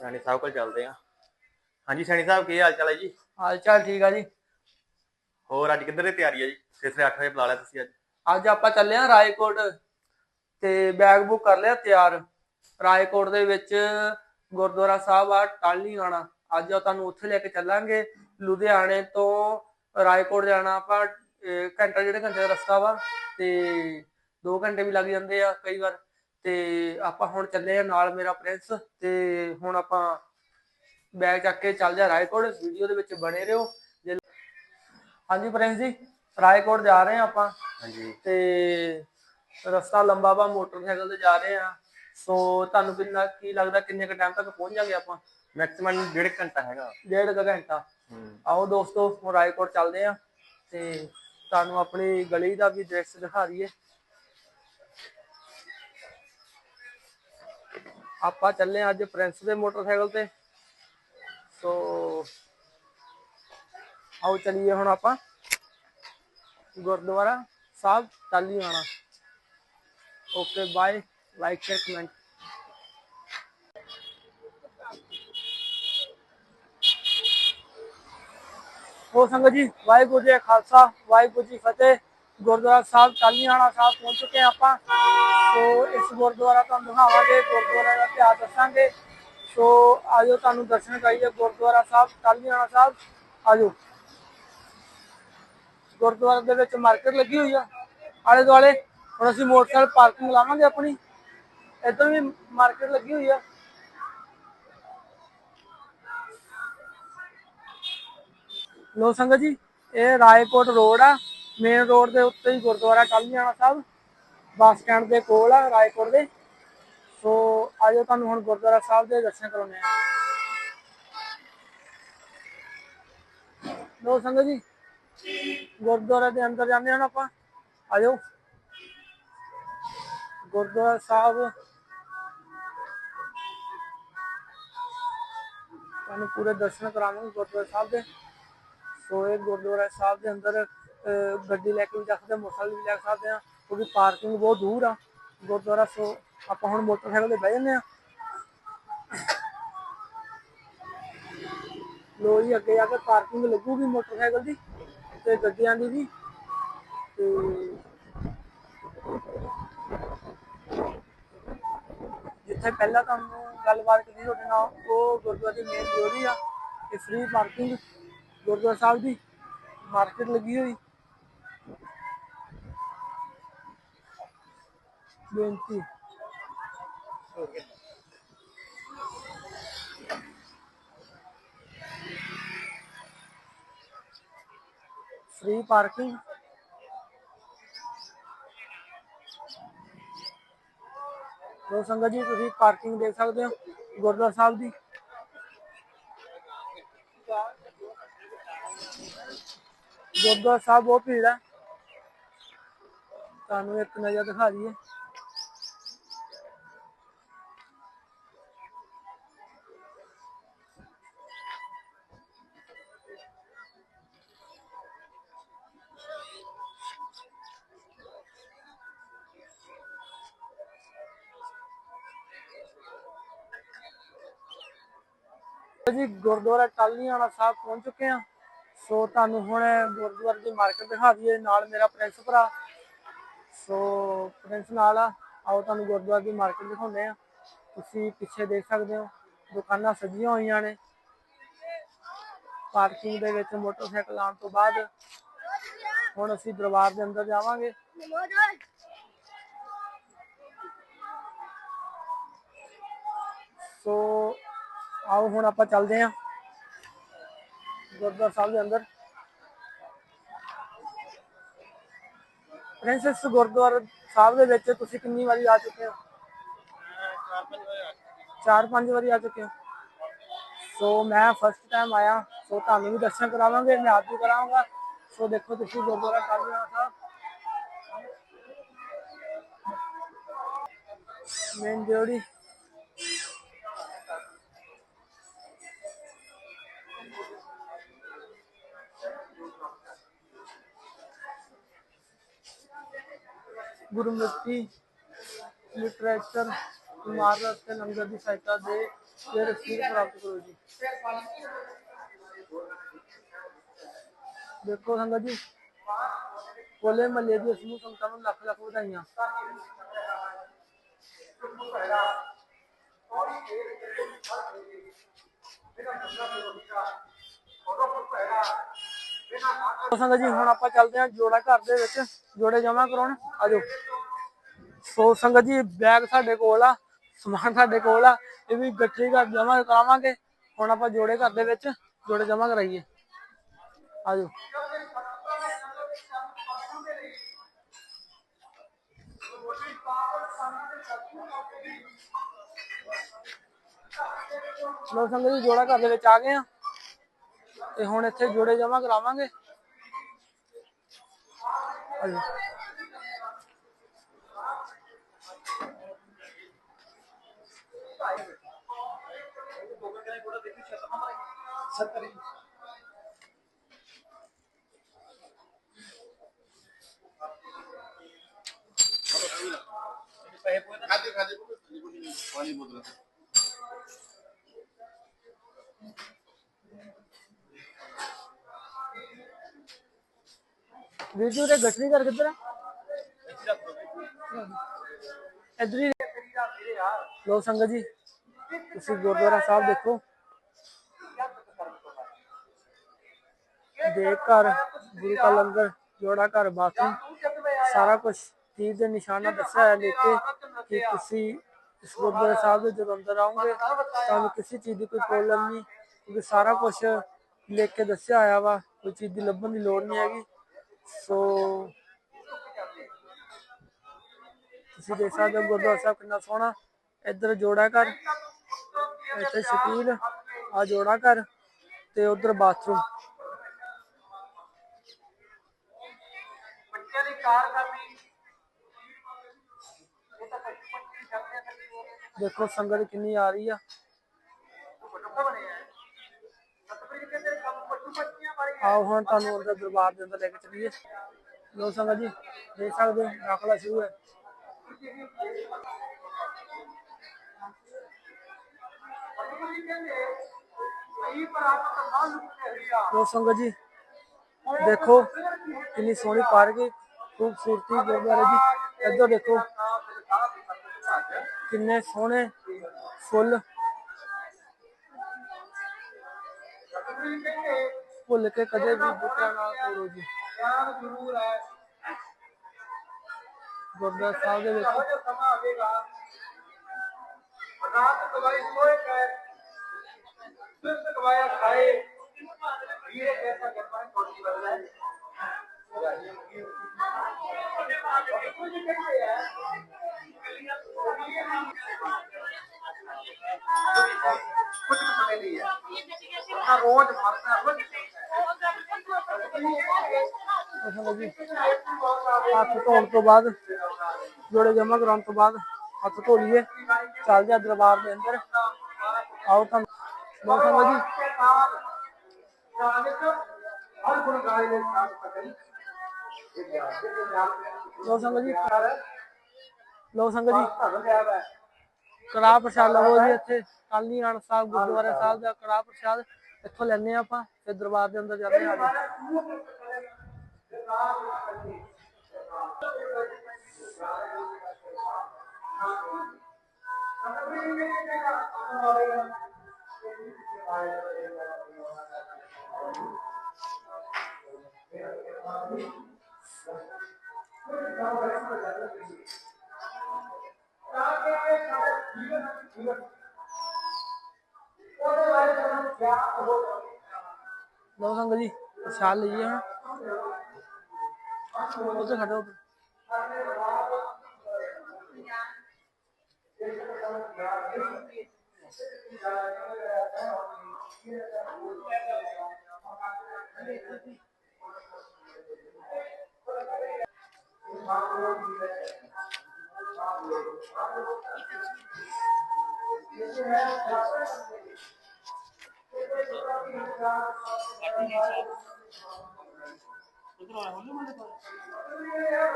ਸੈਣੀ ਸਾਹਿਬ ਕੋਲ ਚੱਲਦੇ ਆ। ਹਾਂਜੀ ਸੈਣੀ ਸਾਹਿਬ ਕੀ ਹਾਲ ਚਾਲ ਹੈ ਜੀ? ਹਾਲ ਚਾਲ ਠੀਕ ਆ ਜੀ। ਹੋਰ ਅੱਜ ਕਿੱਧਰ ਦੀ ਤਿਆਰੀ ਹੈ ਜੀ? ਸਵੇਰੇ 8 ਵਜੇ ਬੁਲਾ ਲਿਆ ਤੁਸੀਂ ਅੱਜ। ਅੱਜ ਆਪਾਂ ਚੱਲੇ ਆ ਰਾਏਕੋਟ ਤੇ ਬੈਗ ਬੁੱਕ ਕਰ ਲਿਆ ਤਿਆਰ। ਰਾਏਕੋਟ ਦੇ ਵਿੱਚ ਗੁਰਦੁਆਰਾ ਸਾਹਿਬ ਆ ਟਾਲੀ ਆਣਾ। ਅੱਜ ਉਹ ਤੁਹਾਨੂੰ ਉੱਥੇ ਲੈ ਕੇ ਚੱਲਾਂਗੇ। ਲੁਧਿਆਣੇ ਤੋਂ ਰਾਏਕੋਟ ਜਾਣਾ ਆਪਾਂ ਘੰਟਾ ਡੇਢ ਘੰਟੇ ਦਾ ਰਸਤਾ ਵਾ ਤੇ 2 ਘੰਟੇ ਵੀ ਲੱਗ ਜਾਂਦੇ ਆ ਕਈ ਵਾਰ। ਤੇ ਆਪਾਂ ਹੁਣ ਚੱਲੇ ਆ ਨਾਲ ਮੇਰਾ ਪ੍ਰਿੰਸ ਤੇ ਹੁਣ ਆਪਾਂ ਬੈਗ ਚੱਕ ਕੇ ਚੱਲ ਜਾ ਰਾਏਕੋਟ ਵੀਡੀਓ ਦੇ ਵਿੱਚ ਬਣੇ ਰਹੋ। ਹਾਂਜੀ ਪ੍ਰਿੰਸ ਜੀ ਰਾਏਕੋਟ ਜਾ ਰਹੇ ਆ ਆਪਾਂ। ਹਾਂਜੀ। ਤੇ ਰਸਤਾ ਲੰਬਾ ਵਾ ਮੋਟਰਸਾਈਕਲ ਤੇ ਜਾ ਰਹੇ ਆ ਸੋ ਤੁਹਾਨੂੰ ਕਿੰਨਾ ਕੀ ਲੱਗਦਾ ਕਿੰਨੇ ਕ ਟਾਈਮ ਤੱਕ ਪਹੁੰਚ ਜਾਗੇ ਆਪਾਂ? ਮੈਕਸਿਮਮ ਡੇਢ ਘੰਟਾ ਹੈਗਾ। ਡੇਢ ਕੁ ਘੰਟਾ। ਆਓ ਦੋਸਤੋ ਹੁਣ ਰਾਏਕੋਟ ਚੱਲਦੇ ਆ ਤੇ ਤੁਹਾਨੂੰ ਆਪਣੀ ਗਲੀ ਦਾ ਵੀ ਦ੍ਰਿਸ਼ ਦਿਖਾ ਦਈਏ। ਆਪਾਂ ਚੱਲੇ ਅੱਜ ਪ੍ਰਿੰਸ ਦੇ ਮੋਟਰਸਾਈਕਲ ਤੇ। ਸੋ ਆਓ ਚਲੀਏ ਹੁਣ ਆਪਾਂ। Gurdwara Sahib Taliana. Okay, bye. Like share comment. ਹੋ ਸੰਗਤ ਜੀ, ਵਾਹਿਗੁਰੂ ਜੀ ਖਾਲਸਾ, ਵਾਹਿਗੁਰੂ ਜੀ ਫਤਿਹ। ਗੁਰਦੁਆਰਾ ਸਾਹਿਬ ਟਾਲੀਆਣਾ ਸਾਹਿਬ ਪਹੁੰਚ ਚੁੱਕੇ ਆਪਾਂ। ਸੋ ਇਸ ਗੁਰਦੁਆਰਾ ਤੁਹਾਨੂੰ ਦਿਖਾਵਾਂਗੇ, ਗੁਰਦੁਆਰਾ ਦਾ ਇਤਿਹਾਸ ਦੱਸਾਂਗੇ। ਸੋ ਆਜੋ ਤੁਹਾਨੂੰ ਦਰਸ਼ਨ ਕਰਾਈਏ ਗੁਰਦੁਆਰਾ ਸਾਹਿਬ ਟਾਲੀਆਣਾ ਸਾਹਿਬ। ਆਜੋ। ਗੁਰਦੁਆਰੇ ਦੇ ਵਿੱਚ ਮਾਰਕੀਟ ਲੱਗੀ ਹੋਈ ਆ ਆਲੇ ਦੁਆਲੇ ਹੁਣ ਅਸੀਂ ਮੋਟਰਸਾਈਕਲ ਪਾਰਕਿੰਗ ਲਾਵਾਂਗੇ ਆਪਣੀ। ਇੱਧਰ ਵੀ ਮਾਰਕੀਟ ਲੱਗੀ ਹੋਈ ਆ। ਲੋ ਸੰਗਤ ਜੀ, ਇਹ ਰਾਏਕੋਟ ਰੋਡ ਆ। ਮੇਨ ਰੋਡ ਦੇ ਉੱਤੇ ਹੀ ਗੁਰਦੁਆਰਾ ਟਾਲੀਆਣਾ ਸਾਹਿਬ ਬੱਸ ਸਟੈਂਡ ਦੇ ਕੋਲ ਆ ਰਾਏਕੋਟ ਦੇ। ਸੋ ਆਜੋ ਤੁਹਾਨੂੰ ਹੁਣ ਗੁਰਦੁਆਰਾ ਸਾਹਿਬ ਦੇ ਦਰਸ਼ਨ ਕਰਾਉਣੇ ਆ ਲੋ ਸੰਗਤ ਜੀ, ਗੁਰਦੁਆਰੇ ਦੇ ਅੰਦਰ ਜਾਂਦੇ ਹਾਂ ਨਾ ਆਪਾਂ। ਆਜੋ। ਗੁਰਦੁਆਰਾ ਸਾਹਿਬ। ਤੁਹਾਨੂੰ ਪੂਰੇ ਦਰਸ਼ਨ ਕਰਾਵਾਂਗੇ ਗੁਰਦੁਆਰਾ ਸਾਹਿਬ ਦੇ। ਸੋ ਇਹ ਗੁਰਦੁਆਰਾ ਸਾਹਿਬ ਦੇ ਅੰਦਰ ਗੱਡੀ ਲੈ ਕੇ ਵੀ ਜਾ ਸਕਦੇ ਹਾਂ, ਮੋਟਰਸਾਈਕਲ ਵੀ ਲੈ ਸਕਦੇ ਆ ਕਿਉਂਕਿ ਪਾਰਕਿੰਗ ਬਹੁਤ ਦੂਰ ਆ। ਗੁਰਦੁਆਰਾ ਸੋ ਆਪਾਂ ਹੁਣ ਮੋਟਰਸਾਈਕਲ ਤੇ ਬਹਿ ਜੰਨੇ ਆ ਲੋ ਜੀ ਅੱਗੇ ਜਾ ਕੇ ਪਾਰਕਿੰਗ ਲੱਗੂਗੀ ਮੋਟਰਸਾਈਕਲ ਦੀ ਤੇ ਗੱਡੀਆਂ ਦੀ ਵੀ। ਤੇ ਜਿੱਥੇ ਪਹਿਲਾਂ ਤੁਹਾਨੂੰ ਗੱਲਬਾਤ ਕੀਤੀ ਤੁਹਾਡੇ ਨਾਲ ਉਹ ਗੁਰਦੁਆਰੇ ਦੀ ਮੇਨ ਡਿਊਟੀ ਆ ਤੇ ਫ੍ਰੀ ਪਾਰਕਿੰਗ ਗੁਰਦੁਆਰਾ ਸਾਹਿਬ ਦੀ ਮਾਰਕੀਟ ਲੱਗੀ ਹੋਈ। ਬੇਨਤੀ ਫ੍ਰੀ ਪਾਰਕਿੰਗ ਲੋ ਸੰਗਤ ਜੀ, ਤੁਸੀਂ ਪਾਰਕਿੰਗ ਦੇਖ ਸਕਦੇ ਹੋ, ਗੁਰਦੁਆਰਾ ਸਾਹਿਬ ਦੀ। ਗੁਰਦੁਆਰਾ ਸਾਹਿਬ ਬਹੁਤ ਭੀੜ ਹੈ। ਤੁਹਾਨੂੰ ਇੱਕ ਨਜ਼ਰ ਦਿਖਾ ਦਈਏ। ਜੀ, ਗੁਰਦੁਆਰਾ ਟਾਲੀਆਣਾ ਸਾਹਿਬ ਪਹੁੰਚ ਚੁੱਕੇ ਆ ਸੋ ਤੁਹਾਨੂੰ ਹੁਣ ਗੁਰਦੁਆਰੇ ਦੀ ਮਾਰਕੀਟ ਦਿਖਾ ਦਈਏ। ਨਾਲ ਮੇਰਾ ਪ੍ਰਿੰਸ ਭਰਾ। ਸੋ ਪ੍ਰਿੰਸ ਨਾਲ ਆ। ਆਓ ਤੁਹਾਨੂੰ ਗੁਰਦੁਆਰੇ ਦੀ ਮਾਰਕੀਟ ਦਿਖਾਉਂਦੇ ਆ ਤੁਸੀਂ ਪਿੱਛੇ ਦੇਖ ਸਕਦੇ ਹੋ, ਦੁਕਾਨਾਂ ਸਜੀਆਂ ਹੋਈਆਂ ਨੇ। ਪਾਰਕਿੰਗ ਦੇ ਵਿੱਚ ਮੋਟਰਸਾਈਕਲ ਆਉਣ ਤੋਂ ਬਾਅਦ ਹੁਣ ਅਸੀਂ ਦਰਬਾਰ ਦੇ ਅੰਦਰ ਜਾਵਾਂਗੇ। ਸੋ ਆਓ, ਹੁਣ ਆਪਾਂ ਚੱਲਦੇ ਹਾਂ। ਗੁਰਦੁਆਰਾ ਸਾਹਿਬ ਦੇ ਅੰਦਰ। ਪ੍ਰਿੰਸੈਸ ਗੁਰਦੁਆਰਾ ਸਾਹਿਬ ਦੇ ਵਿੱਚ ਤੁਸੀਂ ਕਿੰਨੀ ਵਾਰੀ ਆ ਚੁੱਕੇ ਹੋ? ਚਾਰ ਪੰਜ ਵਾਰੀ ਆ ਚੁੱਕੇ ਹੋ। ਸੋ ਮੈਂ ਫਸਟ ਟਾਈਮ ਆਇਆ। ਸੋ ਤੁਹਾਨੂੰ ਵੀ ਦਰਸ਼ਨ ਕਰਾਵਾਂਗੇ, ਮੈਂ ਆਪ ਵੀ ਕਰਾਵਾਂਗਾ। ਸੋ ਦੇਖੋ ਤੁਸੀਂ ਗੁਰਦੁਆਰਾ ਸਾਹਿਬ ਮੇਨ ਜਿਹੜੀ ਗੁਰਮੁਖੀ ਲਿਟਰੇਚਰ ਇਮਾਰਤ ਤੇ ਲੰਗਰ ਦੀ ਸਹਾਇਤਾ ਦੇ ਫਿਰ ਰਸੀਦ ਪ੍ਰਾਪਤ ਕਰੋ ਜੀ। ਦੇਖੋ ਸੰਗਤ ਜੀ, ਕੋਲੇ ਮੱਲੇ ਦੀ ਸਮੂਹ ਸੰਗਤਾਂ ਨੂੰ ਲੱਖ ਲੱਖ ਵਧਾਈਆਂ। ਸੰਗਤ ਜੀ, ਹੁਣ ਆਪਾਂ ਚੱਲਦੇ ਹਾਂ ਜੋੜਾ ਘਰ ਦੇ ਵਿੱਚ। ਜੋੜੇ ਜਮਾ ਕਰਾਉਣ। ਆਜੋ ਸੋ ਸੰਗਤ ਜੀ ਬੈਗ ਸਾਡੇ ਕੋਲ ਆ, ਸਮਾਨ ਸਾਡੇ ਕੋਲ ਆ, ਇਹ ਵੀ ਗੱਠੀ ਘਰ ਜਮਾ ਕਰਾਵਾਂਗੇ। ਹੁਣ ਆਪਾਂ ਜੋੜੇ ਘਰ ਦੇ ਵਿੱਚ, ਜੋੜੇ ਜਮਾ ਕਰਾਈਏ। ਆਜੋ। ਲੋ ਸੰਗਤ ਜੀ, ਜੋੜਾ ਘਰ ਦੇ ਵਿੱਚ ਆ ਗਏ ਆ। ਤੇ ਹੁਣ ਇੱਥੇ ਜੋੜੇ ਜਮਾ ਕਰਾਵਾਂਗੇ। ਆਜੋ। वीडियो रे गठरी कर कितना इधर लो संगत जी उसी गुरुद्वारा साहब देखो। ਸਾਹਿਬ ਘਰ, ਗੁਰੂ ਕਾ ਲੰਗਰ, ਜੋੜਾ ਘਰ, ਬਾਥਰੂਮ, ਸਾਰਾ ਕੁਝ ਤੀਰ ਦੇ ਨਿਸ਼ਾਨਾ ਦੱਸਿਆ ਹੋਇਆ ਲਿਖ ਕੇ ਕਿ ਤੁਸੀਂ ਇਸ ਗੁਰਦੁਆਰਾ ਸਾਹਿਬ ਦੇ ਜਦੋਂ ਅੰਦਰ ਆਉਂਗੇ ਤੁਹਾਨੂੰ ਕਿਸੇ ਚੀਜ਼ ਦੀ ਕੋਈ ਪ੍ਰੋਬਲਮ ਨਹੀਂ, ਕਿਉਂਕਿ ਸਾਰਾ ਕੁਝ ਲਿਖ ਕੇ ਦੱਸਿਆ ਹੋਇਆ ਵਾ, ਕੋਈ ਚੀਜ਼ ਦੀ ਲੱਭਣ ਦੀ ਲੋੜ ਨਹੀਂ ਹੈਗੀ। ਸੋ ਤੁਸੀਂ ਦੇਖ ਸਕਦੇ ਹੋ ਗੁਰਦੁਆਰਾ ਸਾਹਿਬ ਕਿੰਨਾ ਸੋਹਣਾ। ਇੱਧਰ ਜੋੜਾ ਘਰ, ਇੱਥੇ ਸ਼ਕੀਲ ਆ ਜੋੜਾ ਘਰ ਤੇ ਉਧਰ ਬਾਥਰੂਮ। ਦੇਖੋ ਸੰਗਤ ਕਿੰਨੀ ਆ ਰਹੀ ਆ। ਆਓ ਹੁਣ ਤੁਹਾਨੂੰ ਅੰਦਰ ਦਰਬਾਰ ਦੇ ਅੰਦਰ ਲੈ ਕੇ ਚੱਲੀਏ। ਲੋ ਸੰਗਤ ਜੀ ਦੇਖ ਸਕਦੇ ਹੋ ਦਾਖਲਾ ਸ਼ੁਰੂ ਹੈ। ਲੋ ਸੰਗਤ ਜੀ ਦੇਖੋ ਕਿੰਨੀ ਸੋਹਣੀ ਪਾਰਕ ਹੈ। ਖੂਬਸੂਰਤੀ ਗੁਰਦੁਆਰੇ ਦੀ ਇੱਧਰ ਦੇਖੋ ਕਿੰਨੇ ਸੋਹਣੇ ਫੁੱਲ ਭੁੱਲ ਕੇ ਕਦੇ ਵੀ ਬੁੱਟਾ ਨਾ ਤੋੜੋ ਜੀ ਗੁਰਦੁਆਰਾ ਸਾਹਿਬ ਦੇ ਵਿੱਚ रोज मरता है ਉਸਨੂੰ ਜੀ ਹੱਥ ਧੋਣ ਤੋਂ ਬਾਅਦ ਜੋੜੇ ਜਮਾ ਕਰਾਉਣ ਤੋਂ ਬਾਅਦ ਹੱਥ ਧੋ ਲਈਏ ਚੱਲ ਜਾ ਦਰਬਾਰ ਦੇ ਅੰਦਰ ਆਓ ਤਾਂ ਬਹੁਤ ਜੀ हर गुण गाय ने साथ पकड़ी ਲੋ ਸੰਗਤ ਜੀ ਲੋ ਜੀ ਕੜਾ ਪ੍ਰਸ਼ਾਦ ਲਓ ਜੀ ਇੱਥੇ, ਕਾਲੀ ਆਣ ਸਾਹਿਬ, ਗੁਰਦੁਆਰਾ ਸਾਹਿਬ ਦਾ ਕੜਾ ਪ੍ਰਸ਼ਾਦ ਇੱਥੋਂ ਲੈਣੇ ਆਪਾਂ, ਫਿਰ ਦਰਬਾਰ ਦੇ ਅੰਦਰ ਜਾਂਦੇ ਆ Thank you. ਲਓ ਸੰਗਤ ਜੀ ਪ੍ਰਸ਼ਾਦ ਲਈਏ ਹੁਣ। ਉੱਥੇ ਖੜੋ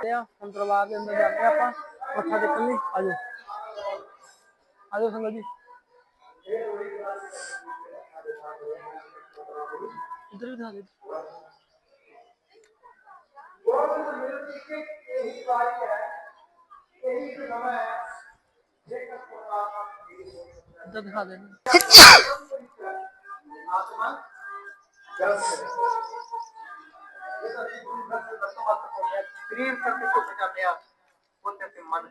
ਤੇ ਆ ਹੁਣ ਦਰਬਾਰ ਦੇ ਅੰਦਰ ਜਾਂਦੇ ਹਾਂ ਆਪਾਂ ਮੱਥਾ ਟੇਕਣ ਲਈ ਆਜੋ ਆਜੋ ਸੰਗਤ ਜੀ ਇੱਧਰ ਵੀ ਦਿਖਾ ਦੇ ਬਹੁਤ ਮਿਲਦੀ ਕਿ ਇਹੀ ਵਾਰੀ ਹੈ ਇਹੀ ਸਮਾਂ ਹੈ ਜੇਕਰ ਪਰਮਾਤਮਾ ਦੀ ਇੱਧਰ ਦਿਖਾ ਦੇ ਆਤਮਾ ਜਲ ਸੇ ਇਹ ਤਾਂ ਅਸੀਂ ਗੁਰੂ ਘਰ ਦੇ ਦਸੋਂ ਮੱਤ ਹੋਇਆ ਸਰੀਰ ਕਰਕੇ ਝੁਕ ਜਾਂਦੇ ਆ ਉਹਦੇ ਤੇ ਮਨ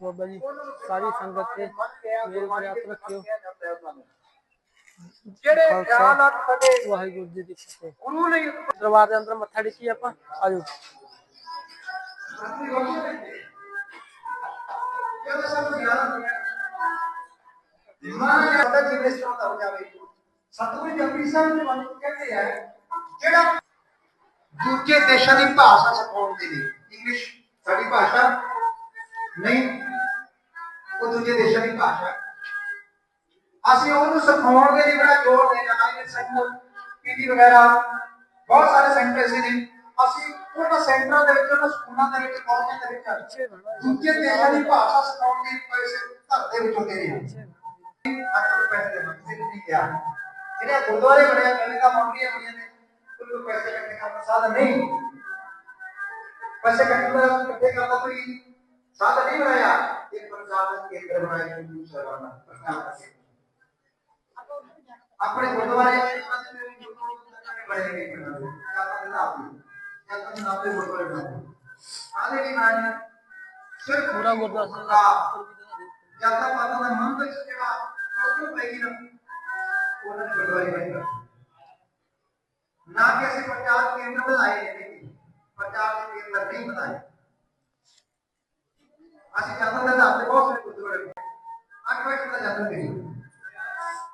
ਕਰਕੇ ਵੀ ਝੁਕ ਜਾਂਦੇ ਆ ਗੱਜ ਕਰ ਸਤਨਾਮ ਸ੍ਰੀ ਵਾਹਿਗੁਰੂ ਮਨ ਕੀ ਹੈ ਹੁੰਦੇ ਆ ਬਾਬਾ ਜੀ ਸਾਰੀ ਸੰਗਤ ਤੇ ਮੇਰੇ ਉੱਪਰ ਹੱਥ ਰੱਖਿਓ ਜਿਹੜੇ ਖਾਲਸਾ। ਖਿਆਲਾਤ ਸਾਡੇ ਵਾਹਿਗੁਰੂ ਜੀ ਦੀ ਫਤਿਹ ਗੁਰੂ ਲਈ ਦਰਬਾਰ ਦੇ ਅੰਦਰ ਮੱਥਾ ਟੇਕੀ ਆਪਾਂ ਆਜੋ ਜਦੋਂ ਸਾਨੂੰ ਗਿਆਨ ਹੋਇਆ ਮਨ ਜਾਂਦਾ ਜਿਵੇਂ ਸ਼ਾਂਤ ਹੋ ਜਾਵੇ ਸਤਿਗੁਰੂ ਜਪੀ ਸਾਹਿਬ ਨੇ ਮਨ ਨੂੰ ਕਹਿੰਦੇ ਆ ਜਿਹੜਾ ਦੂਜੇ ਦੇਸ਼ਾਂ ਦੀ ਭਾਸ਼ਾ ਸਿਖਾਉਂਦੇ ਨੇ ਇੰਗਲਿਸ਼ ਸਾਡੀ ਭਾਸ਼ਾ ਨਹੀਂ, ਉਹ ਦੂਜੇ ਦੇਸ਼ਾਂ ਦੀ ਭਾਸ਼ਾ ਅਸੀਂ ਉਹਨੂੰ ਸਿਖਾਉਣ ਦੇ ਲਈ ਬੜਾ ਜ਼ੋਰ ਦੇ ਰਹੇ ਹਾਂ ਸੈਂਟਰ ਪੀਜੀ ਵਗੈਰਾ, ਬਹੁਤ ਸਾਰੇ ਸੈਂਟਰ ਐਸੇ ਨੇ ਅਸੀਂ ਉਹਨਾਂ ਸੈਂਟਰਾਂ ਦੇ ਵਿੱਚ, ਉਹਨਾਂ ਸਕੂਲਾਂ ਦੇ ਵਿੱਚ, ਕਾਲਜਾਂ ਦੇ ਵਿੱਚ ਦੂਜੇ ਦੇਸ਼ਾਂ ਦੀ ਭਾਸ਼ਾ ਸਿਖਾਉਣ ਦੇ ਪੈਸੇ ਘਰ ਦੇ ਵਿੱਚ ਹੁੰਦੇ ਨੇ ਅੱਠ ਪੈਸੇ ਦੇ ਮੰਗਦੇ ਨਹੀਂ ਗਿਆ। ਜਿਹੜੇ ਗੁਰਦੁਆਰੇ ਬਣਿਆ ਕਹਿੰਦੇ ਕਾ ਮੰਗੀਆਂ ਹੋਈਆਂ ਨੇ, ਉਹਨੂੰ ਪੈਸੇ ਇਕੱਠੇ ਕਰਨ ਦਾ ਸਾਧਨ ਨਹੀਂ। ਪੈਸੇ ਇਕੱਠੇ ਕਰਨ ਇਕੱਠੇ ਕਰਨ ਦਾ ਕੋਈ ਸਾਧਨ ਨਹੀਂ ਬਣਾਇਆ ਇੱਕ ਪ੍ਰਚਾਰ ਕੇਂਦਰ ਬਣਾਇਆ ਗੁਰੂ ਸਾਹਿਬਾਨ ਦਾ ਪ੍ਰਚਾਰ ਦਾ ਕੇਂਦਰ। ਆਪਣੇ ਗੁਰਦੁਆਰੇ ਬੜੇ ਨਹੀਂ ਬਣਾਉਂਦੇ ਜਾਂ ਤਾਂ ਨਾ ਆਪੀ ਜਾਂ ਤਾਂ ਨਾ ਆਪੇ ਗੁਰਦੁਆਰੇ ਬਣਾਉਂਦੇ ਆਲੇ ਨਹੀਂ ਬਣਾਇਆ ਸਿਰਫ ਪੂਰਾ ਗੁਰਦੁਆਰਾ ਸਾਹਿਬ ਦਾ ਅਸੀਂ ਪ੍ਰਚਾਰ ਕੇਂਦਰ ਬਣਾਏ ਨੇ ਪ੍ਰਚਾਰ ਦੇ ਕੇਂਦਰ ਨਹੀਂ ਬਣਾਏ ਅਸੀਂ ਜਾਂਦਾ ਤਾਂ ਆਪਣੇ ਬਹੁਤ ਸਾਰੇ ਗੁਰਦੁਆਰੇ ਨੇ ਅੱਠ ਵਜੇ ਤੱਕ ਜਾਂਦਾ ਨਹੀਂ।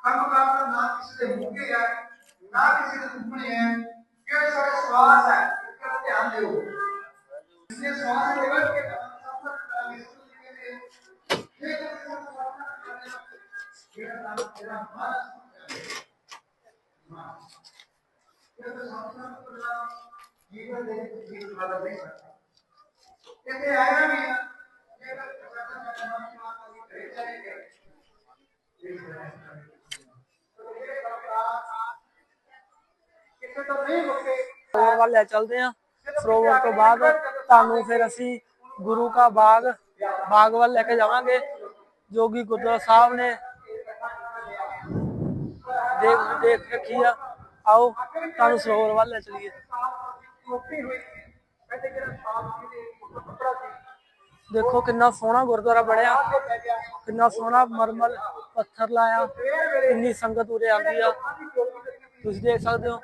ਕੰਮ ਕਾਰ ਦਾ ਨਾ ਕਿਸੇ ਦੇ ਮੁੱਕੇ ਹੈ, ਨਾ ਕਿਸੇ ਦੇ ਸੁਪਨੇ ਹੈ, ਕਿਹੜੇ ਸਾਡੇ ਸਵਾਸ ਹੈ, ਇਸ ਦਾ ਧਿਆਨ ਦਿਓ। ਇਸਨੇ ਸਵਾਸ ਦੇ ਵੜ ਕੇ ਸਭ ਤੋਂ ਕਰਾਂਗੇ ਇਹ ਜਿਹੜਾ ਨਾਮ ਤੇਰਾ ਮਾਨਸ ਜੀਵਨ ਦੇ ਵਿੱਚ ਜੀਵਨ ਬਦਲ ਨਹੀਂ ਸਕਦਾ ਇੱਥੇ ਆਇਆ ਵੀ ਸਰੋਵਰ ਵੱਲ ਲੈ ਚੱਲਦੇ ਆ ਸਰੋਵਰ ਤੋਂ ਬਾਅਦ ਤੁਹਾਨੂੰ ਫਿਰ ਅਸੀਂ ਗੁਰੂ ਕਾ ਬਾਗ ਬਾਗ ਵੱਲ ਲੈ ਕੇ ਜਾਵਾਂਗੇ, ਜੋ ਕਿ ਗੁਰਦੁਆਰਾ ਸਾਹਿਬ ਨੇ ਦੇਖ ਦੇਖ ਰੱਖੀ ਆ। ਆਓ, ਤੁਹਾਨੂੰ ਸਰੋਵਰ ਵੱਲ ਲੈ ਚਲੀਏ। ਟੋਪੀ ਹੋਈ ਕਹਿੰਦੇ ਜਿਹੜਾ ਸਾਫ਼ ਸੀ ਤੇ ਕੱਪੜਾ ਸੀ ਦੇਖੋ ਕਿੰਨਾ ਸੋਹਣਾ ਗੁਰਦੁਆਰਾ ਬਣਿਆ, ਕਿੰਨਾ ਸੋਹਣਾ ਮਰਮਰ ਪੱਥਰ ਲਾਇਆ, ਕਿੰਨੀ ਸੰਗਤ ਉਰੇ ਆਉਂਦੀ ਆ। ਤੁਸੀਂ ਦੇਖ ਸਕਦੇ ਹੋ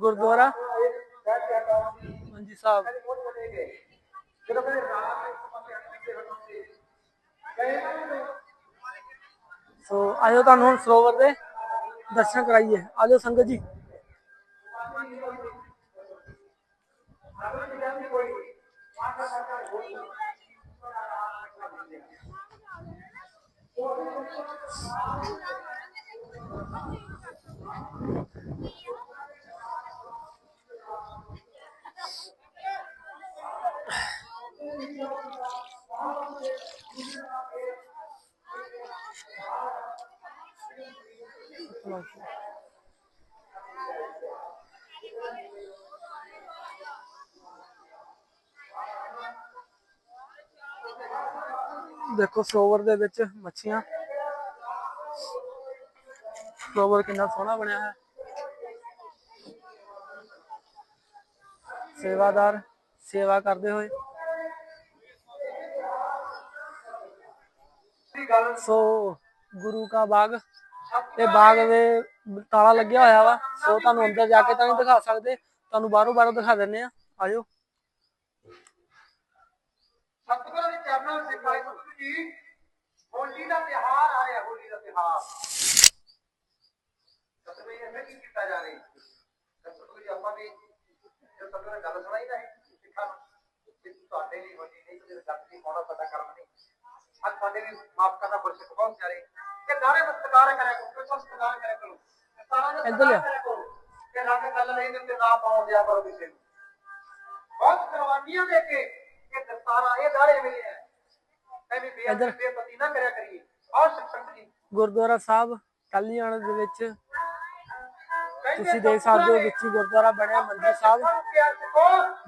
ਗੁਰਦੁਆਰਾ। ਬੈਠ ਹਾਂਜੀ ਸਾਹਿਬ। ਬਹੁਤ ਸੋ ਆਜੋ ਤੁਹਾਨੂੰ ਸਰੋਵਰ ਦੇ ਦਰਸ਼ਨ ਕਰਾਈਏ। ਆਜੋ ਸੰਗਤ ਜੀ ਅਗਰ ਜਿਹੜਾ ਵੀ ਕੋਈ ਆਟਾ ਸਰਕਾਰ ਹੋ ਦੇਖੋ ਸਰੋਵਰ ਦੇ ਵਿੱਚ ਮੱਛੀਆਂ ਸਰੋਵਰ ਕਿੰਨਾ ਸੋਹਣਾ ਬਣਿਆ ਹੈ। ਸੇਵਾਦਾਰ ਸੇਵਾ ਕਰਦੇ ਹੋਏ। ਸੋ ਗੁਰੂ ਕਾ ਬਾਗ ਤੇ ਬਾਗ ਦੇ ਤਾਲਾ ਲੱਗਿਆ ਹੋਇਆ ਵਾ। ਸੋ ਤੁਹਾਨੂੰ ਅੰਦਰ ਜਾ ਕੇ ਤਾਂ ਨਹੀਂ ਦਿਖਾ ਸਕਦੇ। ਤੁਹਾਨੂੰ ਬਾਹਰੋਂ ਬਾਹਰੋਂ ਦਿਖਾ ਦਿੰਨੇ ਆ ਆਜੋ। ਸਤਿਗੁਰਾਂ ਦੇ ਚਰਨਾਂ ਵਿੱਚ ਸਿਖਾਈ ਜੀ, ਹੋਲੀ ਦਾ ਤਿਹਾਰ ਆ ਰਿਹਾ, ਹੋਲੀ ਦਾ ਤਿਹਾਰ ਨੇ ਕੀ ਕੀਤਾ ਜਾ ਰਿਹਾ? ਸਤਿਗੁਰੂ ਜੀ ਆਪਾਂ ਨੇ ਜੋ ਸਤਿਗੁਰੂ ਨੇ ਗੱਲ ਸੁਣਾਈ ਨਾ ਸਿੱਖਾਂ ਨੂੰ ਕਿ ਤੁਹਾਡੇ ਲਈ ਹੋਲੀ ਨਹੀਂ ਤੇ ਜੱਟ ਦੀ ਹੋਣਾ ਸਾਡਾ ਕਰਮ ਨਹੀਂ। ਅੱਜ ਸਾਡੇ ਲਈ ਮਾਫ ਕਰਨਾ ਬਰਸ਼ਕ ਬਹੁਤ ਸਾਰੇ ਤੇ ਨਾਰੇ ਦਾ ਸਤਿਕਾਰ ਕਰਿਆ ਕਰੋ ਕੋਈ ਸਤਿਕਾਰ ਕਰਿਆ ਕਰੋ। ਸਾਰਾ ਦਾ ਇੱਧਰ ਲਿਆ। ਸਤਿਕਾਰ ਕਰਿਆ ਕਰੋ ਤੇ ਰੰਗ ਗੱਲ ਨਹੀਂ ਤੇ ਨਾ ਪਾਉਣ ਦਿਆ ਕਰੋ ਕਿਸੇ ਨੂੰ। ਬਹੁਤ ਕੁਰਬਾਨੀਆਂ ਦੇ ਕੇ ਇਹ ਦਸਤਾਰਾਂ ਇਹ ਦਾੜੇ ਮਿਲੇ ਹੈ ਐਵੇਂ। ਬੇਅਦਬੀ ਬੇਪਤੀ ਨਾ ਕਰਿਆ ਕਰੀਏ। ਆਹ ਸਿੱਖ ਸੰਗਤ ਜੀ। ਗੁਰਦੁਆਰਾ ਸਾਹਿਬ ਟਾਲੀਆਣਾ ਦੇ ਵਿੱਚ ਤੁਸੀਂ ਦੇਖ ਸਕਦੇ ਹੋ ਵਿੱਚ ਹੀ ਗੁਰਦੁਆਰਾ ਬਣਿਆ ਮੰਜੀ ਸਾਹਿਬ।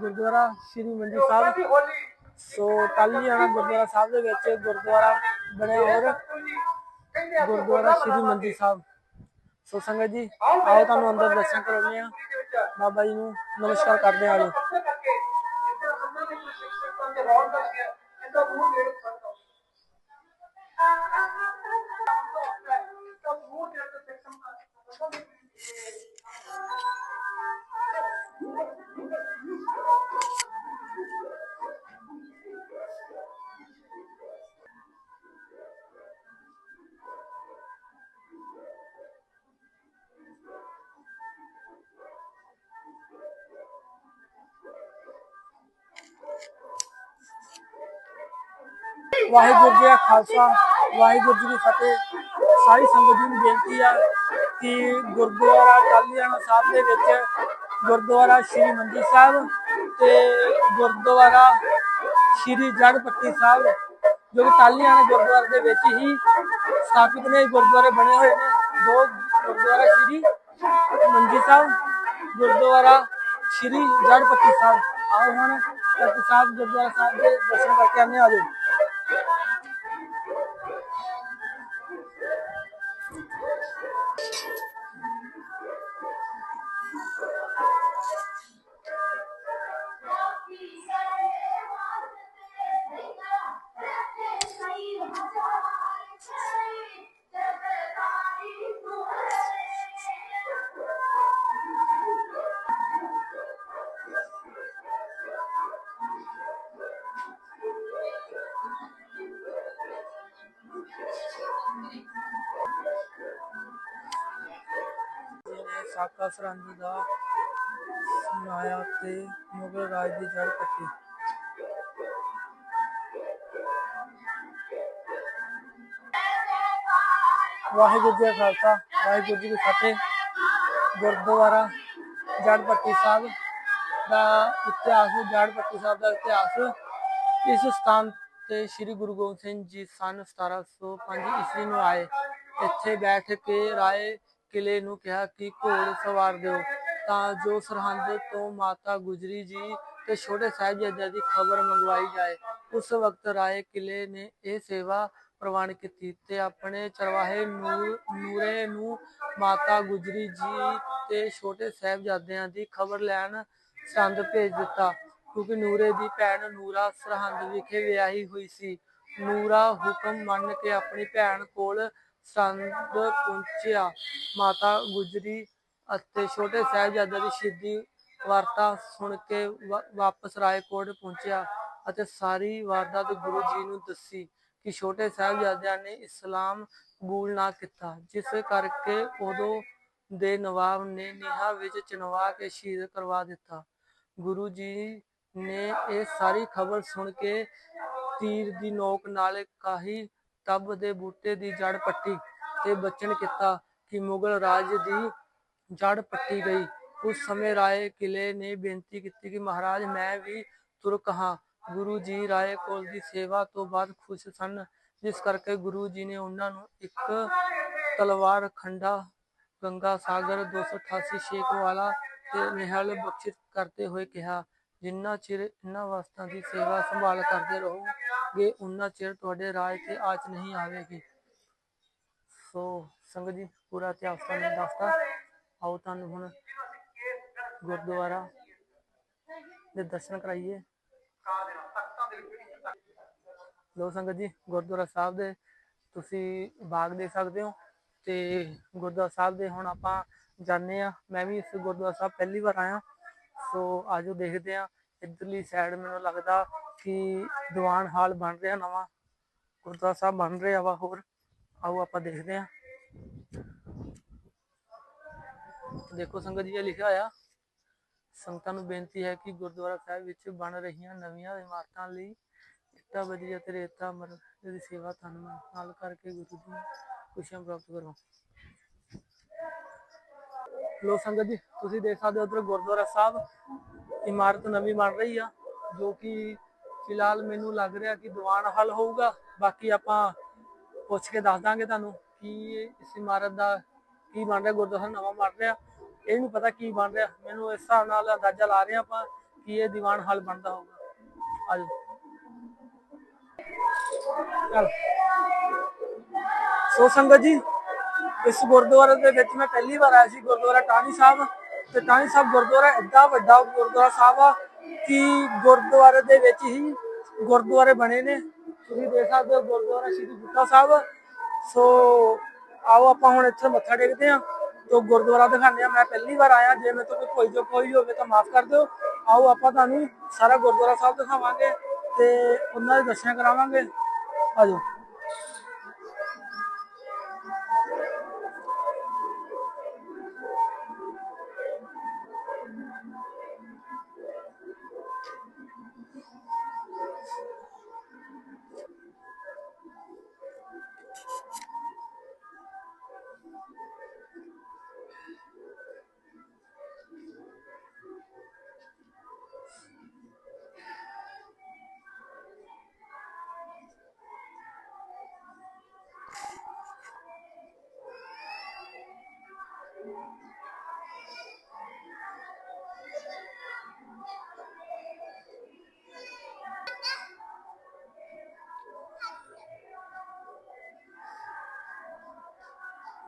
ਗੁਰਦੁਆਰਾ ਸ਼੍ਰੀ ਮੰਜੀ ਸਾਹਿਬ। ਸੋ ਕੱਲ ਸੋ ਟਾਲੀਆਣਾ ਗੁਰਦੁਆਰਾ ਸਾਹਿਬ ਦੇ ਵਿੱਚ ਗੁਰਦੁਆਰਾ ਬਣਿਆ ਹੋਰ। ਗੁਰਦੁਆਰਾ ਸ਼੍ਰੀ ਮੰਜੀ ਸਾਹਿਬ। ਸੋ ਸੰਗਤ ਜੀ, ਆਓ ਤੁਹਾਨੂੰ ਅੰਦਰ ਦਰਸ਼ਨ ਕਰਾਉਂਦੇ ਆ ਬਾਬਾ ਜੀ ਨੂੰ ਨਮਸਕਾਰ ਕਰਦੇ ਹਾਂ ਆਜੋ ਪੱਕੇ ਕਰਕੇ ਵਾਹਿਗੁਰੂ ਜੀ ਦਾ ਖਾਲਸਾ, ਵਾਹਿਗੁਰੂ ਜੀ ਦੀ ਫਤਿਹ। ਸਾਰੀ ਸੰਗਤ ਜੀ ਨੂੰ ਬੇਨਤੀ ਆ ਕਿ ਗੁਰਦੁਆਰਾ ਟਾਲੀਆਣਾ ਸਾਹਿਬ ਦੇ ਵਿੱਚ ਗੁਰਦੁਆਰਾ ਸ਼੍ਰੀ ਮੰਜੀ ਸਾਹਿਬ ਤੇ ਗੁਰਦੁਆਰਾ ਸ਼੍ਰੀ ਜੜਪੱਟੀ ਸਾਹਿਬ, ਜੋ ਕਿ ਟਾਲੀਆਣਾ ਗੁਰਦੁਆਰੇ ਦੇ ਵਿੱਚ ਹੀ ਸਥਾਪਿਤ ਨੇ, ਗੁਰਦੁਆਰੇ ਬਣੇ ਹੋਏ ਨੇ। ਦੋ ਗੁਰਦੁਆਰਾ ਸ਼੍ਰੀ ਮੰਜੀ ਸਾਹਿਬ, ਗੁਰਦੁਆਰਾ ਸ਼੍ਰੀ ਜੜਪੱਟੀ ਸਾਹਿਬ। ਆਓ ਹੁਣ ਸਾਹਿਬ ਗੁਰਦੁਆਰਾ ਸਾਹਿਬ ਦੇ ਦਰਸ਼ਨ ਕਰਕੇ ਆਨੇ ਆ ਜਾਓ ਜਿਹਨੇ ਸਰਹੰਦ ਦਾ ਸੁਨਾਇਆ ਤੇ ਮੁਗਲ ਰਾਜ ਦੀ ਜੜ ਪੱਟੀ ਵਾਹਿਗੁਰੂ ਜੀ ਖਾਲਸਾ, ਵਾਹਿਗੁਰੂ ਜੀ ਕੀ ਫਤਿਹ। ਗੁਰਦੁਆਰਾ ਜੜ ਪੱਟੀ ਸਾਹਿਬ ਦਾ ਇਤਿਹਾਸ ਜੜ ਪੱਟੀ ਸਾਹਿਬ ਦਾ ਇਤਿਹਾਸ ਇਸ ਸਥਾਨ ਤੇ ਸ੍ਰੀ ਗੁਰੂ ਗੋਬਿੰਦ ਸਿੰਘ ਜੀ ਸਨ 1705 ਈਸਵੀ ਨੂੰ ਆਏ। ਇੱਥੇ ਬੈਠ ਕੇ ਰਾਏ ਕਿਲੇ ਨੂੰ ਕਿਹਾ ਕਿ ਘੋੜ ਸਵਾਰ ਦਿਓ। ਤਾਂ ਜੋ ਸਰਹੰਦ ਤੋਂ ਮਾਤਾ ਗੁਜਰੀ ਜੀ ਤੇ ਛੋਟੇ ਸਾਹਿਬਜ਼ਾਦਿਆਂ ਦੀ ਖਬਰ ਮੰਗਵਾਈ ਜਾਏ। ਉਸ ਵਕਤ ਰਾਏ ਕਿਲੇ ਨੇ ਇਹ ਸੇਵਾ ਪ੍ਰਵਾਨ ਕੀਤੀ ਤੇ ਆਪਣੇ ਚਰਵਾਹੇ ਨੂਰ, ਨੂਰੇ ਨੂੰ ਮਾਤਾ ਗੁਜਰੀ ਜੀ ਤੇ ਛੋਟੇ ਸਾਹਿਬਜ਼ਾਦਿਆਂ ਦੀ ਖਬਰ ਲੈਣ ਸਰਹੰਦ ਭੇਜ ਦਿੱਤਾ। ਕਿਉਂਕਿ ਨੂਰੇ ਦੀ ਭੈਣ ਨੂਰਾ ਸਰਹੰਦ ਵਿਖੇ ਵਿਆਹੀ ਹੋਈ ਸੀ। ਨੂਰਾ ਹੁਕਮ ਮੰਨ ਕੇ ਆਪਣੀ ਭੈਣ ਕੋਲ ਸੰਦ ਪਹੁੰਚਿਆ ਮਾਤਾ ਗੁਜਰੀ ਅਤੇ ਛੋਟੇ ਸਾਹਿਬਜ਼ਾਦਿਆਂ ਦੀ ਸ਼ਹੀਦੀ ਵਾਰਤਾ ਸੁਣ ਕੇ ਵਾਪਸ ਰਾਏਕੋਟ ਪਹੁੰਚਿਆ ਅਤੇ ਸਾਰੀ ਵਾਰਦਾਤ ਗੁਰੂ ਜੀ ਨੂੰ ਦੱਸੀ ਕਿ ਛੋਟੇ ਸਾਹਿਬਜ਼ਾਦਿਆਂ ਨੇ ਇਸਲਾਮ ਕਬੂਲ ਨਾ ਕੀਤਾ, ਜਿਸ ਕਰਕੇ ਉਦੋਂ ਦੇ ਨਵਾਬ ਨੇ ਨੀਹਾਂ ਵਿੱਚ ਚਿਣਵਾ ਕੇ ਸ਼ਹੀਦ ਕਰਵਾ ਦਿੱਤਾ। ਗੁਰੂ ਜੀ ਨੇ ਇਹ ਸਾਰੀ ਖਬਰ ਸੁਣ ਕੇ ਤੀਰ ਦੀ ਨੋਕ ਨਾਲ ਕਾਹੀ ਤਬ ਦੇ ਬੂਟੇ ਦੀ ਜੜ ਪੱਟੀ ਤੇ ਬਚਨ ਕੀਤਾ ਕਿ ਮੁਗਲ ਰਾਜ ਦੀ ਜੜ ਪੱਟੀ ਗਈ। ਉਸ ਸਮੇਂ ਰਾਏ ਕਿਲੇ ਨੇ ਬੇਨਤੀ ਕੀਤੀ ਕਿ ਮਹਾਰਾਜ, ਮੈਂ ਵੀ ਤੁਰਕ ਹਾਂ। ਗੁਰੂ ਜੀ ਰਾਏ ਕੋਲ ਦੀ ਸੇਵਾ ਤੋਂ ਬਾਅਦ ਖੁਸ਼ ਸਨ। ਜਿਸ ਕਰਕੇ ਗੁਰੂ ਜੀ ਨੇ ਉਹਨਾਂ ਨੂੰ ਇੱਕ ਤਲਵਾਰ ਖੰਡਾ ਗੰਗਾ ਸਾਗਰ 288 ਸ਼ੇਖ ਵਾਲਾ ਤੇ ਨਿਹਲ ਬਖਸ਼ਿਤ ਕਰਦੇ ਹੋਏ ਕਿਹਾ, ਜਿੰਨਾ ਚਿਰ ਇਹਨਾਂ ਵਸਤਾਂ ਦੀ ਸੇਵਾ ਸੰਭਾਲ ਕਰਦੇ ਰਹੋ ਰਹੋਗੇ ਉਨਾ ਚਿਰ ਤੁਹਾਡੇ ਰਾਜ ਤੇ ਆਚ ਨਹੀਂ ਆਵੇਗੀ। ਸੋ ਸੰਗਤ ਜੀ, ਪੂਰਾ ਇਤਿਹਾਸ ਤੁਹਾਨੂੰ ਦੱਸਦਾ ਆਓ ਤੁਹਾਨੂੰ ਹੁਣ ਗੁਰਦੁਆਰਾ ਦੇ ਦਰਸ਼ਨ ਕਰਾਈਏ। ਲੋ ਸੰਗਤ ਜੀ, ਗੁਰਦੁਆਰਾ ਸਾਹਿਬ ਦੇ ਤੁਸੀਂ ਬਾਗ ਦੇਖ ਸਕਦੇ ਹੋ ਤੇ ਗੁਰਦੁਆਰਾ ਸਾਹਿਬ ਦੇ ਹੁਣ ਆਪਾਂ ਜਾਂਦੇ ਆ ਮੈਂ ਵੀ ਇਸ ਗੁਰਦੁਆਰਾ ਸਾਹਿਬ ਪਹਿਲੀ ਵਾਰ ਆਇਆ। ਸੋ ਆਜੋ ਦੇਖਦੇ ਆ ਇੱਧਰਲੀ ਸਾਈਡ ਮੈਨੂੰ ਲੱਗਦਾ ਕਿ ਦੀਵਾਨ ਹਾਲ ਬਣ ਰਿਹਾ ਨਵਾਂ, ਗੁਰਦੁਆਰਾ ਸਾਹਿਬ ਬਣ ਰਿਹਾ ਵਾ ਹੋਰ, ਆਓ ਆਪਾਂ ਦੇਖਦੇ ਆ ਦੇਖੋ ਸੰਗਤ ਜੀ ਇਹ ਲਿਖਿਆ ਹੋਇਆ, ਸੰਗਤਾਂ ਨੂੰ ਬੇਨਤੀ ਹੈ ਕਿ ਗੁਰਦੁਆਰਾ ਸਾਹਿਬ ਵਿੱਚ ਬਣ ਰਹੀਆਂ ਨਵੀਆਂ ਇਮਾਰਤਾਂ ਲਈ ਇੱਟਾਂ ਬਜਰੀ ਅਤੇ ਰੇਤਾ ਮਰ ਦੀ ਸੇਵਾ ਤਨ ਨਾਲ ਕਰਕੇ ਗੁਰੂ ਦੀ ਖੁਸ਼ੀਆਂ ਪ੍ਰਾਪਤ ਕਰੋ ਲੋ ਸੰਗਤ ਜੀ, ਤੁਸੀਂ ਦੇਖ ਸਕਦੇ ਹੋ ਉਧਰ ਗੁਰਦੁਆਰਾ ਸਾਹਿਬ, ਇਮਾਰਤ ਨਵੀਂ ਬਣ ਰਹੀ ਆ, ਜੋ ਕਿ ਫਿਲਹਾਲ ਮੈਨੂੰ ਲੱਗ ਰਿਹਾ ਕਿ ਦੀਵਾਨ ਹਾਲ ਹੋਊਗਾ। ਬਾਕੀ ਆਪਾਂ ਪੁੱਛ ਕੇ ਦੱਸ ਦਾਂਗੇ ਤੁਹਾਨੂੰ ਕਿ ਇਸ ਇਮਾਰਤ ਦਾ ਕੀ ਬਣ ਰਿਹਾ। ਗੁਰਦੁਆਰਾ ਨਵਾਂ ਬਣ ਰਿਹਾ। ਇਹ ਨਹੀਂ ਪਤਾ ਕੀ ਬਣ ਰਿਹਾ। ਮੈਨੂੰ ਇਸ ਹਿਸਾਬ ਨਾਲ ਅੰਦਾਜ਼ਾ ਲਾ ਰਹੇ ਆਪਾਂ ਕਿ ਇਹ ਦੀਵਾਨ ਹਾਲ ਬਣਦਾ ਹੋਊਗਾ। ਆਜੋ। ਚਲ। ਸੋ ਸੰਗਤ ਜੀ, ਇਸ ਗੁਰਦੁਆਰੇ ਦੇ ਵਿੱਚ ਮੈਂ ਪਹਿਲੀ ਵਾਰ ਆਇਆ ਸੀ ਗੁਰਦੁਆਰਾ ਟਾਹਣੀ ਸਾਹਿਬ। ਤੇ ਟਾਹਣੀ ਸਾਹਿਬ ਗੁਰਦੁਆਰਾ ਐਡਾ ਵੱਡਾ ਗੁਰਦੁਆਰਾ ਸਾਹਿਬ ਆ। ਕਿ ਗੁਰਦੁਆਰੇ ਦੇ ਵਿੱਚ ਹੀ ਗੁਰਦੁਆਰੇ ਬਣੇ ਨੇ। ਤੁਸੀਂ ਦੇਖ ਸਕਦੇ ਹੋ ਗੁਰਦੁਆਰਾ ਸ਼੍ਰੀ ਗੁੱਟਾ ਸਾਹਿਬ। ਸੋ ਆਓ ਆਪਾਂ ਹੁਣ ਇੱਥੇ ਮੱਥਾ ਟੇਕਦੇ ਹਾਂ। ਤੋਂ ਗੁਰਦੁਆਰਾ ਦਿਖਾਉਂਦੇ ਆ ਮੈਂ ਪਹਿਲੀ ਵਾਰ ਆਇਆ। ਜੇ ਮੇਰੇ ਤੋਂ ਕੋਈ ਕੋਈ ਜੋ ਕੋਈ ਹੋਵੇ ਤਾਂ ਮਾਫ ਕਰ ਦਿਓ। ਆਓ ਆਪਾਂ ਤੁਹਾਨੂੰ ਸਾਰਾ ਗੁਰਦੁਆਰਾ ਸਾਹਿਬ ਦਿਖਾਵਾਂਗੇ ਤੇ ਉਹਨਾਂ ਦੇ ਦਰਸ਼ਨ ਕਰਾਵਾਂਗੇ। ਆਜੋ।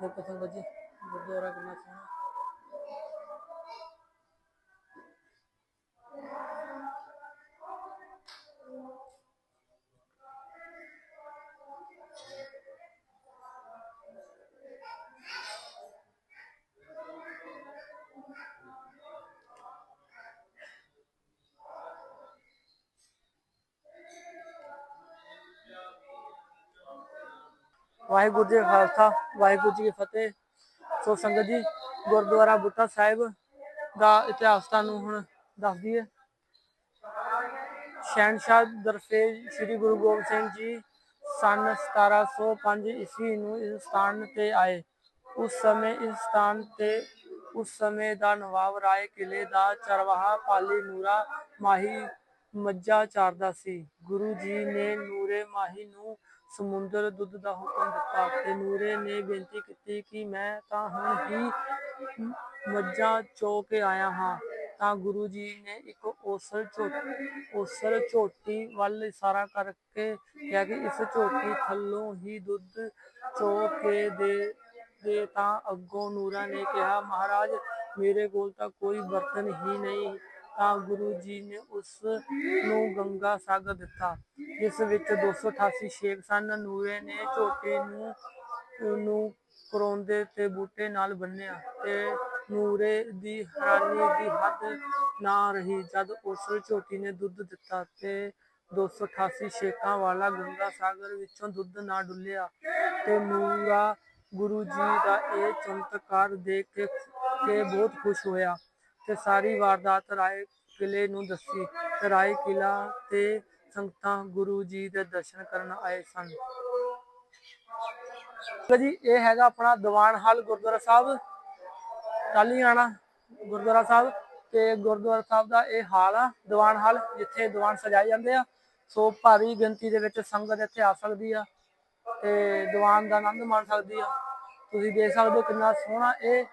ਦੇਖੋ ਸੰਗਤ ਜੀ ਗੁਰਦੁਆਰਾ ਕਿੰਨਾ ਸੋਹਣਾ। ਵਾਹਿਗੁਰੂ ਜੀ ਕਾ ਖਾਲਸਾ, ਵਾਹਿਗੁਰੂ ਜੀ ਕੀ ਫਤਿਹ। ਸੋ ਸੰਗਤ ਜੀ, ਗੁਰਦੁਆਰਾ ਬੁੱਟਾ ਸਾਹਿਬ ਦਾ ਇਤਿਹਾਸ ਤੁਹਾਨੂੰ ਹੁਣ ਦੱਸ ਦਈਏ। ਸ਼ਹਿਨशाह ਦਰਫੇਜ ਸ੍ਰੀ ਗੁਰੂ ਗੋਬਿੰਦ ਸਿੰਘ ਜੀ ਸਨ 1705 ਈਸਵੀ ਨੂੰ ਇਸ ਸਥਾਨ ਤੇ ਆਏ। ਉਸ ਸਮੇਂ ਇਸ ਸਥਾਨ ਤੇ, ਉਸ ਸਮੇਂ ਦਾ ਨਵਾਬ ਰਾਏ ਕਿਲੇ ਦਾ ਚਰਵਾਹਾ ਪਾਲੀ ਨੂਰਾ ਮਾਹੀ ਮੱਝਾਂ ਚਾਰਦਾ ਸੀ। ਗੁਰੂ ਜੀ ਨੇ ਨੂਰੇ ਮਾਹੀ ਨੂੰ ਸਮੁੰਦਰ ਦੁੱਧ ਦਾ ਹੁਕਮ ਦਿੱਤਾ ਤੇ ਨੂਰੇ ਨੇ ਬੇਨਤੀ ਕੀਤੀ ਕਿ ਮੈਂ ਤਾਂ ਹੁਣ ਹੀ ਮੱਝਾਂ ਚੋ ਕੇ ਆਇਆ ਹਾਂ। ਤਾਂ ਗੁਰੂ ਜੀ ਨੇ ਇੱਕ ਔਸਰ ਝੋਟੀ ਔਸਰ ਝੋਟੀ ਵੱਲ ਇਸ਼ਾਰਾ ਕਰਕੇ ਕਿਹਾ ਕਿ ਇਸ ਝੋਟੀ ਥੱਲੋਂ ਹੀ ਦੁੱਧ ਚੋ ਕੇ ਦੇ ਦੇ ਤਾਂ ਅੱਗੋਂ ਨੂਰਾ ਨੇ ਕਿਹਾ, ਮਹਾਰਾਜ, ਮੇਰੇ ਕੋਲ ਤਾਂ ਕੋਈ ਬਰਤਨ ਹੀ ਨਹੀਂ ਤਾਂ ਗੁਰੂ ਜੀ ਨੇ ਉਸ ਨੂੰ ਗੰਗਾ ਸਾਗਰ ਦਿੱਤਾ, ਜਿਸ ਵਿੱਚ 288 ਛੇਕ ਸਨ। ਨੂਰੇ ਨੇ ਝੋਟੇ ਨੂੰ ਨੂੰ ਕਰੋਂਦੇ ਤੇ ਬੂਟੇ ਨਾਲ ਬੰਨਿਆ ਤੇ ਨੂਰੇ ਦੀ ਹੈਰਾਨੀ ਦੀ ਹੱਦ ਨਾ ਰਹੀ, ਜਦ ਉਸ ਝੋਟੀ ਨੇ ਦੁੱਧ ਦਿੱਤਾ ਤੇ 288 ਛੇਕਾਂ ਵਾਲਾ ਗੰਗਾ ਸਾਗਰ ਵਿੱਚੋਂ ਦੁੱਧ ਨਾ ਡੁੱਲਿਆ ਤੇ ਨੂਰਾ ਗੁਰੂ ਜੀ ਦਾ ਇਹ ਚਮਤਕਾਰ ਦੇਖ ਕੇ ਬਹੁਤ ਖੁਸ਼ ਹੋਇਆ। ਤੇ ਸਾਰੀ ਵਾਰਦਾਤ ਰਾਏ ਕਿਲੇ ਨੂੰ ਦੱਸੀ। ਰਾਏ ਕਿਲਾ ਤੇ ਸੰਗਤਾਂ ਗੁਰੂ ਜੀ ਦੇ ਦਰਸ਼ਨ ਕਰਨ ਆਏ ਸਨ। ਜੀ, ਇਹ ਹੈਗਾ ਆਪਣਾ ਦੀਵਾਨ ਹਾਲ ਗੁਰਦੁਆਰਾ ਸਾਹਿਬ ਟਾਲੀਆਣਾ ਗੁਰਦੁਆਰਾ ਸਾਹਿਬ ਤੇ ਗੁਰਦੁਆਰਾ ਸਾਹਿਬ ਦਾ ਇਹ ਹਾਲ ਆ, ਦੀਵਾਨ ਹਾਲ ਜਿੱਥੇ ਦੀਵਾਨ ਸਜਾਏ ਜਾਂਦੇ ਆ। ਸੋ ਭਾਰੀ ਗਿਣਤੀ ਦੇ ਵਿੱਚ ਸੰਗਤ ਇੱਥੇ ਆ ਸਕਦੀ ਆ ਤੇ ਦੀਵਾਨ ਦਾ ਆਨੰਦ ਮਾਣ ਸਕਦੀ ਆ। ਤੁਸੀਂ ਦੇਖ ਸਕਦੇ ਹੋ ਕਿੰਨਾ ਸੋਹਣਾ ਇਹ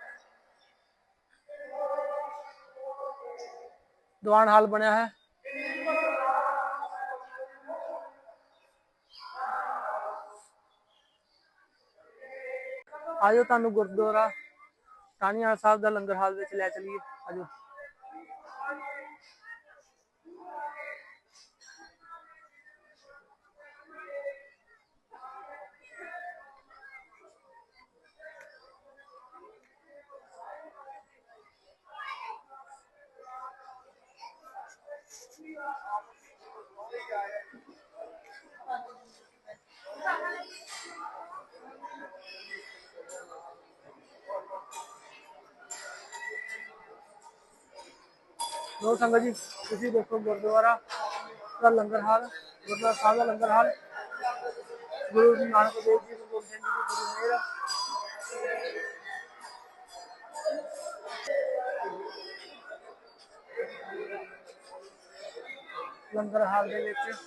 ਦੀਵਾਨ ਹਾਲ ਬਣਿਆ ਹੈ। ਆਜੋ ਤੁਹਾਨੂੰ ਗੁਰਦੁਆਰਾ ਟਾਣੀਵਾਲਾ ਸਾਹਿਬ ਦਾ ਲੰਗਰ ਹਾਲ ਵਿੱਚ ਲੈ ਚਲੀਏ। ਆਜੋ। ਲੋ ਸੰਗਤ ਜੀ, ਤੁਸੀਂ ਦੇਖੋ ਗੁਰਦੁਆਰਾ ਦਾ ਲੰਗਰ ਹਾਲ, ਗੁਰਦੁਆਰਾ ਸਾਹਿਬ ਦਾ ਲੰਗਰ ਹਾਲ ਗੁਰੂ ਜੀ ਨਾਨਕ ਦੇਵ ਜੀ ਗੁਰੂ ਗੋਬਿੰਦ ਸਿੰਘ ਜੀ ਦੀ ਪੂਰੀ ਮਿਹਰ ਆ। ਲੰਗਰ ਹਾਲ ਦੇ ਵਿੱਚ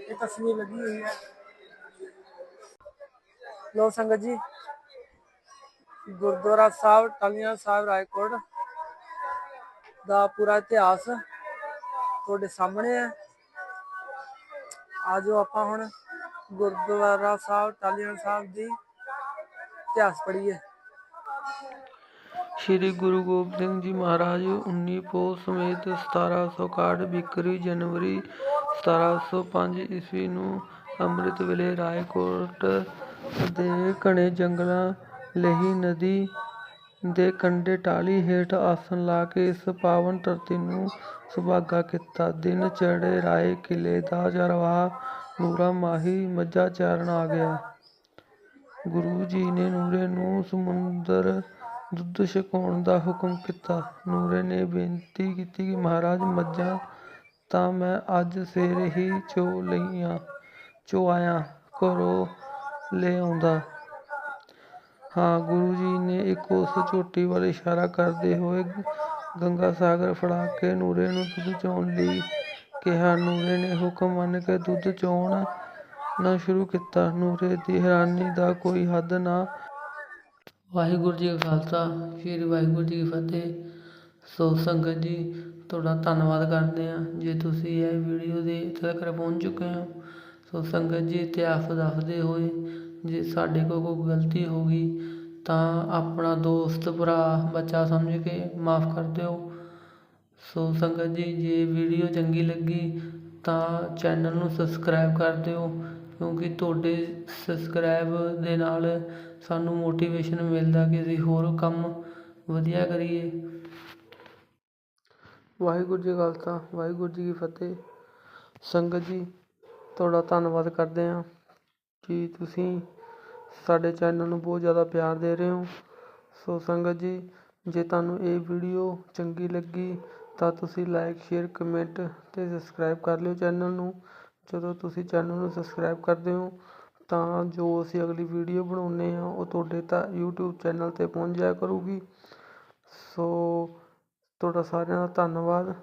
ਇਹ ਤਸਵੀਰ ਲੱਗੀ ਹੋਈ ਹੈ ਲੋ ਸੰਗਤ ਜੀ ਗੁਰਦੁਆਰਾ ਸਾਹਿਬ ਟਾਲੀਆਂ ਸਾਹਿਬ, ਰਾਏਕੋਟ ਦਾ ਪੂਰਾ ਇਤਿਹਾਸ ਤੁਹਾਡੇ ਸਾਹਮਣੇ ਹੈ। ਆਜੋ ਆਪਾਂ ਹੁਣ ਗੁਰਦੁਆਰਾ ਸਾਹਿਬ ਟਾਲੀਆਂ ਸਾਹਿਬ ਦੀ ਇਤਿਹਾਸ ਪੜ੍ਹੀਏ। ਸ਼੍ਰੀ ਗੁਰੂ ਗੋਬਿੰਦ ਸਿੰਘ ਜੀ ਮਹਾਰਾਜ 19 ਪੋਹ ਸਮੇਤ 1761 ਵਿਕਰੀ ਜਨਵਰੀ 1705 ਈਸਵੀ ਨੂੰ ਅੰਮ੍ਰਿਤ ਵੇਲੇ ਰਾਏਕੋਟ ਦੇ ਘਣੇ ਜੰਗਲਾਂ ਲਹੀ ਨਦੀ ਦੇ ਕੰਢੇ ਟਾਹਲੀ ਹੇਠ ਆਸਣ ਲਾ ਕੇ ਇਸ ਪਾਵਨ ਧਰਤੀ ਨੂੰ ਸੁਭਾਗਾ ਕੀਤਾ। ਦਿਨ ਚੜ੍ਹੇ ਰਾਏ ਕਿਲੇ ਦਾ ਚਰਵਾਹਾ ਨੂਰਾ ਮਾਹੀ ਮੱਝਾਂ ਚਾਰਨ ਆ ਗਿਆ। ਗੁਰੂ ਜੀ ਨੇ ਨੂਰੇ ਨੂੰ ਸਮੁੰਦਰ ਦੁੱਧ ਛਕਾਉਣ ਦਾ ਹੁਕਮ ਕੀਤਾ। ਨੂਰੇ ਨੇ ਬੇਨਤੀ ਕੀਤੀ ਕਿ ਮਹਾਰਾਜ ਮੱਝਾਂ ਤਾਂ ਮੈਂ ਅੱਜ ਸਵੇਰੇ ਹੀ ਚੋ ਲਈਆਂ, ਚੋ ਆਇਆ, ਘਰੋਂ ਲੈ ਆਉਂਦਾ। ਹਾਂ, ਗੁਰੂ ਜੀ ਨੇ ਇੱਕ ਉਸ ਚੋਟੀ ਵੱਲ ਇਸ਼ਾਰਾ ਕਰਦੇ ਹੋਏ ਗੰਗਾ ਸਾਗਰ ਫੜਾ ਕੇ ਨੂਰੇ ਨੂੰ ਦੁੱਧ ਚੋਣ ਲਈ ਕਿਹਾ। ਨੂਰੇ ਨੇ ਹੁਕਮ ਮੰਨ ਕੇ ਦੁੱਧ ਚੋਣ ਨਾ ਸ਼ੁਰੂ ਕੀਤਾ। ਨੂਰੇ ਦੀ ਹੈਰਾਨੀ ਦਾ ਕੋਈ ਹੱਦ ਨਾ ਵਾਹਿਗੁਰੂ ਜੀ ਕਾ ਖਾਲਸਾ, ਸ੍ਰੀ ਵਾਹਿਗੁਰੂ ਜੀ ਕੀ ਫਤਿਹ। ਸੋ ਸੰਗਤ ਜੀ, ਤੁਹਾਡਾ ਧੰਨਵਾਦ ਕਰਦੇ ਹਾਂ। ਜੇ ਤੁਸੀਂ ਇਹ ਵੀਡੀਓ ਦੇ ਇੱਥੇ ਤੱਕ ਪਹੁੰਚ ਚੁੱਕੇ ਹੋ, ਸੋ ਸੰਗਤ ਜੀ, ਇਤਿਹਾਸ ਦੱਸਦੇ ਹੋਏ ਜੇ ਸਾਡੇ ਕੋਲ ਕੋਈ ਗਲਤੀ ਹੋ ਗਈ ਤਾਂ ਆਪਣਾ ਦੋਸਤ, ਭਰਾ, ਬੱਚਾ ਸਮਝ ਕੇ ਮਾਫ ਕਰ ਦਿਓ। ਸੋ ਸੰਗਤ ਜੀ, ਜੇ ਵੀਡੀਓ ਚੰਗੀ ਲੱਗੀ ਤਾਂ ਚੈਨਲ ਨੂੰ ਸਬਸਕ੍ਰਾਈਬ ਕਰ ਦਿਓ, ਕਿਉਂਕਿ ਤੁਹਾਡੇ ਸਬਸਕ੍ਰਾਈਬ ਦੇ ਨਾਲ ਸਾਨੂੰ ਮੋਟੀਵੇਸ਼ਨ ਮਿਲਦਾ ਕਿ ਅਸੀਂ ਹੋਰ ਕੰਮ ਵਧੀਆ ਕਰੀਏ। ਵਾਹਿਗੁਰੂ ਜੀ ਖਾਲਸਾ, ਵਾਹਿਗੁਰੂ ਜੀ ਕੀ ਫਤਿਹ। ਸੰਗਤ ਜੀ, ਤੁਹਾਡਾ ਧੰਨਵਾਦ ਕਰਦੇ ਹਾਂ ਕਿ ਤੁਸੀਂ ਸਾਡੇ ਚੈਨਲ ਨੂੰ ਬਹੁਤ ਜ਼ਿਆਦਾ ਪਿਆਰ ਦੇ ਰਹੇ ਹੋ। ਸੋ ਸੰਗਤ ਜੀ, ਜੇ ਤੁਹਾਨੂੰ ਇਹ ਵੀਡੀਓ ਚੰਗੀ ਲੱਗੀ, ਤਾਂ ਤੁਸੀਂ ਲਾਈਕ ਸ਼ੇਅਰ ਕਮੈਂਟ ਤੇ ਸਬਸਕ੍ਰਾਈਬ ਕਰ ਲਿਓ ਚੈਨਲ ਨੂੰ। ਜਦੋਂ ਤੁਸੀਂ ਚੈਨਲ ਨੂੰ ਸਬਸਕ੍ਰਾਈਬ ਕਰਦੇ ਹੋ, ਤਾਂ ਜੋ ਅਸੀਂ ਅਗਲੀ ਵੀਡੀਓ ਬਣਾਉਂਦੇ ਹਾਂ, ਉਹ ਤੁਹਾਡੇ ਤਾਂ YouTube ਚੈਨਲ ਤੇ ਪਹੁੰਚ ਜਾਇਆ ਕਰੂਗੀ। ਸੋ ਤੁਹਾਡਾ ਸਾਰਿਆਂ ਦਾ ਧੰਨਵਾਦ।